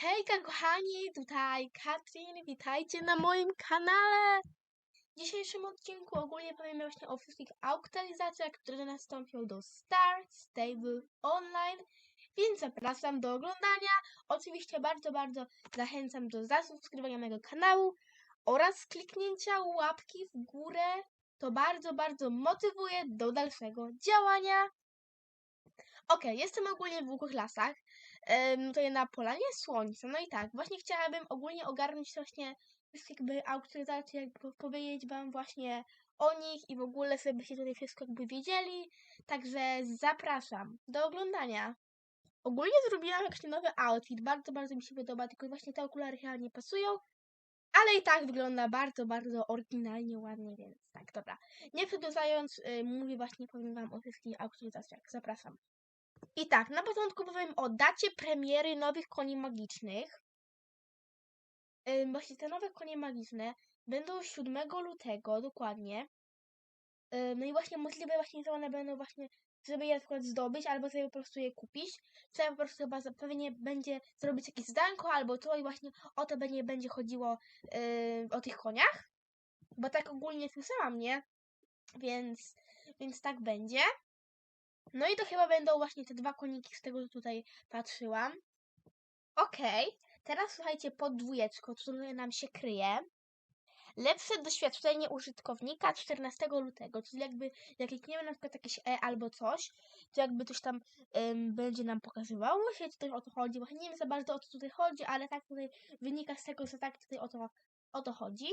Hejka kochani, tutaj Katrin, witajcie na moim kanale! W dzisiejszym odcinku ogólnie powiemy właśnie o wszystkich aktualizacjach, które nastąpią do Start Stable Online, więc zapraszam do oglądania. Oczywiście bardzo, bardzo zachęcam do zasubskrybowania mojego kanału oraz kliknięcia łapki w górę. To bardzo, bardzo motywuje do dalszego działania. Okej, jestem ogólnie w dwóch lasach. Em, tutaj na polanie słońca. No i tak, właśnie chciałabym ogólnie ogarnąć właśnie wszystkie jakby aktualizacje, jakby powiedzieć wam właśnie o nich i w ogóle sobie byście tutaj wszystko jakby wiedzieli. Także zapraszam do oglądania. Ogólnie zrobiłam jakiś nowy outfit, bardzo, bardzo mi się podoba, tylko właśnie te okulary chyba nie pasują. Ale i tak wygląda bardzo, bardzo oryginalnie, ładnie, więc tak, dobra. Nie przedłużając, y, mówię właśnie, powiem wam o wszystkich aktualizacjach. Zapraszam. I tak, na początku powiem o dacie premiery nowych koni magicznych. Właśnie te nowe konie magiczne będą 7 lutego, dokładnie. No i właśnie możliwe właśnie, że one będą właśnie, żeby je na przykład zdobyć, albo sobie po prostu je kupić. Trzeba po prostu chyba pewnie będzie zrobić jakieś zdanko, albo to i właśnie o to będzie, będzie chodziło ym, o tych koniach. Bo tak ogólnie słyszałam, nie? Więc, więc tak będzie. No i to chyba będą właśnie te dwa koniki z tego, co tutaj patrzyłam. Okej, teraz słuchajcie, pod dwójeczką, co tutaj nam się kryje. Lepsze doświadczenie użytkownika 14 lutego, czyli jakby jak klikniemy na przykład jakieś E albo coś, to jakby coś tam ym, będzie nam pokazywało się, czy też o to chodzi. Właśnie nie wiem za bardzo o co tutaj chodzi, ale tak tutaj wynika z tego, że tak tutaj o to, o to chodzi.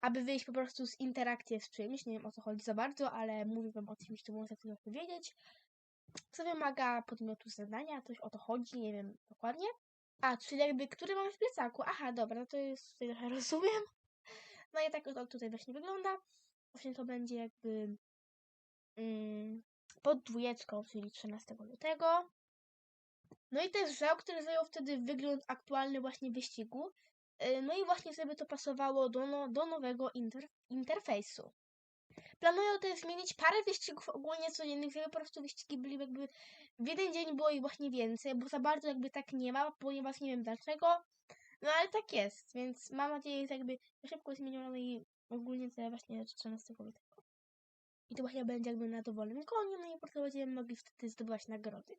Aby wyjść po prostu z interakcji z czymś, nie wiem o co chodzi za bardzo, ale mówię wam o czymś, co można sobie powiedzieć. Co wymaga podmiotu zadania, coś o to chodzi, nie wiem dokładnie. A, czyli jakby, który mamy w plecaku. Aha, dobra, to jest, tutaj trochę rozumiem. No i tak to tutaj właśnie wygląda. Właśnie to będzie jakby mm, pod dwójeczką, czyli 13 lutego. No i też żał, który zajął wtedy wygląd aktualny właśnie wyścigu. Yy, No i właśnie żeby to pasowało do, no, do nowego inter, interfejsu. Planują też zmienić parę wyścigów ogólnie codziennych, żeby po prostu wyścigi byli jakby w jeden dzień było ich właśnie więcej, bo za bardzo jakby tak nie ma, ponieważ nie wiem dlaczego. No ale tak jest, więc mam nadzieję, że jakby szybko zmieniono i ogólnie to właśnie 14 lutego. I to właśnie będzie jakby na dowolnym koniu, no i po prostu będziemy mogli wtedy zdobywać nagrody.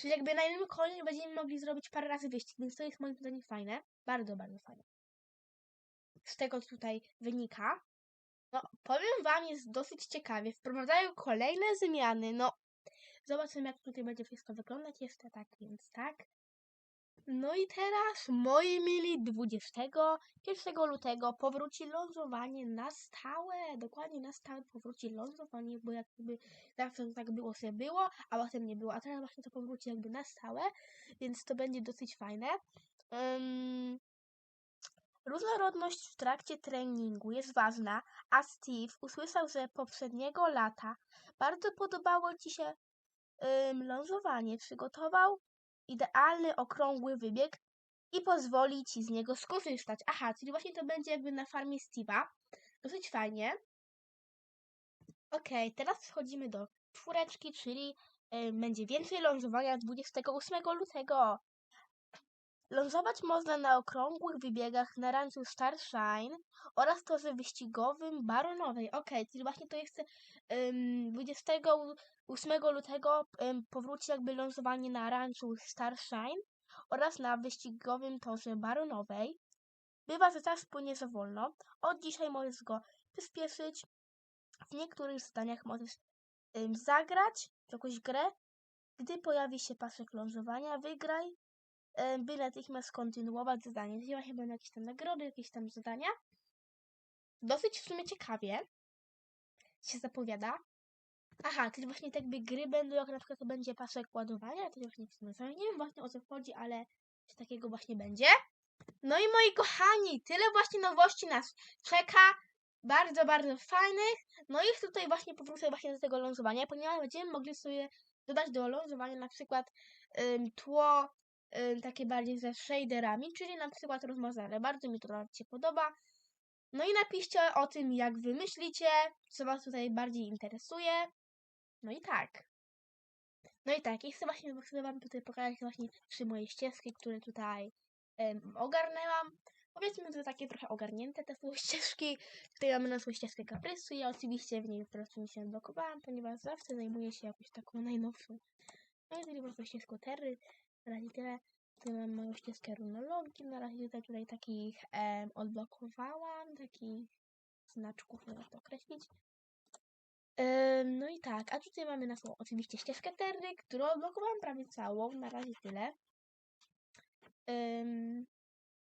Czyli jakby na jednym koniu będziemy mogli zrobić parę razy wyścig, więc to jest moim zdaniem fajne. Bardzo, bardzo fajne. Z tego tutaj wynika. No, powiem wam, jest dosyć ciekawie. Wprowadzają kolejne zmiany. No, zobaczymy, jak tutaj będzie wszystko wyglądać. Jeszcze tak, więc tak. No i teraz, moi mili, 21 lutego powróci lądowanie na stałe. Dokładnie na stałe powróci lądowanie, bo jakby zawsze tak było, sobie było, a potem nie było. A teraz właśnie to powróci jakby na stałe, więc to będzie dosyć fajne. Ym, Różnorodność w trakcie treningu jest ważna, a Steve usłyszał, że poprzedniego lata bardzo podobało ci się ym, lądowanie. Przygotował idealny okrągły wybieg i pozwoli ci z niego skorzystać. Aha, czyli właśnie to będzie jakby na farmie Steve'a. Dosyć fajnie. Okej, teraz przechodzimy do czwóreczki, czyli ym, będzie więcej lądowania 28 lutego. Lądować można na okrągłych wybiegach na ranchu Starshine oraz torze wyścigowym Baronowej. Okej, czyli właśnie to jest ym, 28 lutego ym, powróci jakby lądowanie na ranchu Starshine oraz na wyścigowym torze Baronowej. Bywa, że czas płynie za wolno. Od dzisiaj możesz go przyspieszyć. W niektórych zadaniach możesz ym, zagrać w jakąś grę. Gdy pojawi się pasek lądowania, wygraj by natychmiast kontynuować zadanie. Czyli właśnie będą jakieś tam nagrody, jakieś tam zadania. Dosyć w sumie ciekawie się zapowiada. Aha, czyli właśnie tak jakby gry będą, jak na przykład to będzie pasek ładowania, to właśnie w sumie nie wiem właśnie o co chodzi, ale coś takiego właśnie będzie. No i moi kochani, tyle właśnie nowości nas czeka. Bardzo, bardzo fajnych. No i tutaj właśnie powrócę właśnie do tego lądowania, ponieważ będziemy mogli sobie dodać do lądowania na przykład ym, tło takie bardziej ze shaderami, czyli na przykład rozmazane. Bardzo mi to się podoba. No i napiszcie o tym, jak wy myślicie, co was tutaj bardziej interesuje. No i tak. No i tak, i chcę właśnie chcę wam tutaj pokazać właśnie trzy moje ścieżki, które tutaj em, ogarnęłam. Powiedzmy, że takie trochę ogarnięte te są ścieżki. Tutaj mamy naszą ścieżkę kaprysy. Ja oczywiście w niej po prostu mi się blokowałam, ponieważ zawsze zajmuję się jakąś taką najnowszą. No i tutaj po prostu ścieżką terry. Na razie tyle. Tutaj mam moją ścieżkę runologii. Na razie tutaj, tutaj takich em, odblokowałam, takich znaczków, nie wiem jak to określić. No i tak, a tutaj mamy naszą oczywiście ścieżkę terry, którą odblokowałam prawie całą. Na razie tyle.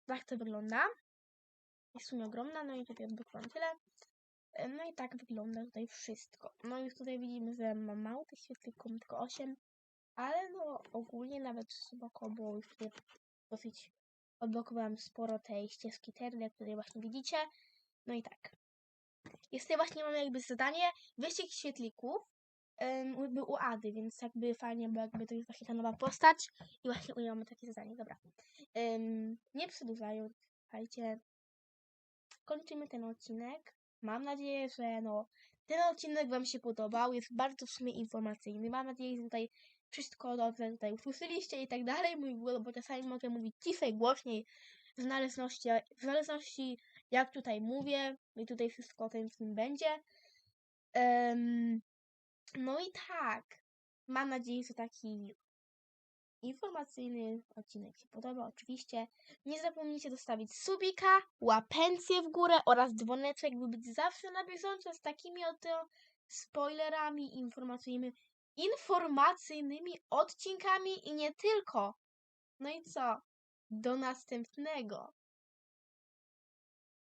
Tak to wygląda. Jest w sumie ogromna, no i tutaj odblokowałam tyle. No i tak wygląda tutaj wszystko. No już tutaj widzimy, że mam mało tych świetlików, tylko 8. Ale no ogólnie nawet spoko, bo już tutaj dosyć odblokowałam sporo tej ścieżki terny, której właśnie widzicie. No i tak. Jest tutaj właśnie mamy jakby zadanie wyścig świetlików jakby u Ady, więc jakby fajnie, bo jakby to jest właśnie ta nowa postać i właśnie u niej mamy takie zadanie, dobra. Em, nie przedłużając, słuchajcie, kończymy ten odcinek. Mam nadzieję, że no, ten odcinek Wam się podobał. Jest bardzo w sumie informacyjny. Mam nadzieję, że tutaj wszystko dobrze tutaj usłyszeliście i tak dalej. Mój głos, bo czasami mogę mówić ciszej, głośniej, w zależności, w zależności jak tutaj mówię. I tutaj wszystko o tym film będzie. Em, no i tak. Mam nadzieję, że taki informacyjny odcinek się podoba. Oczywiście nie zapomnijcie zostawić subika, łapencję w górę oraz dzwoneczek, by być zawsze na bieżąco z takimi oto spoilerami informacyjnymi, informacyjnymi odcinkami i nie tylko. No i co? Do następnego.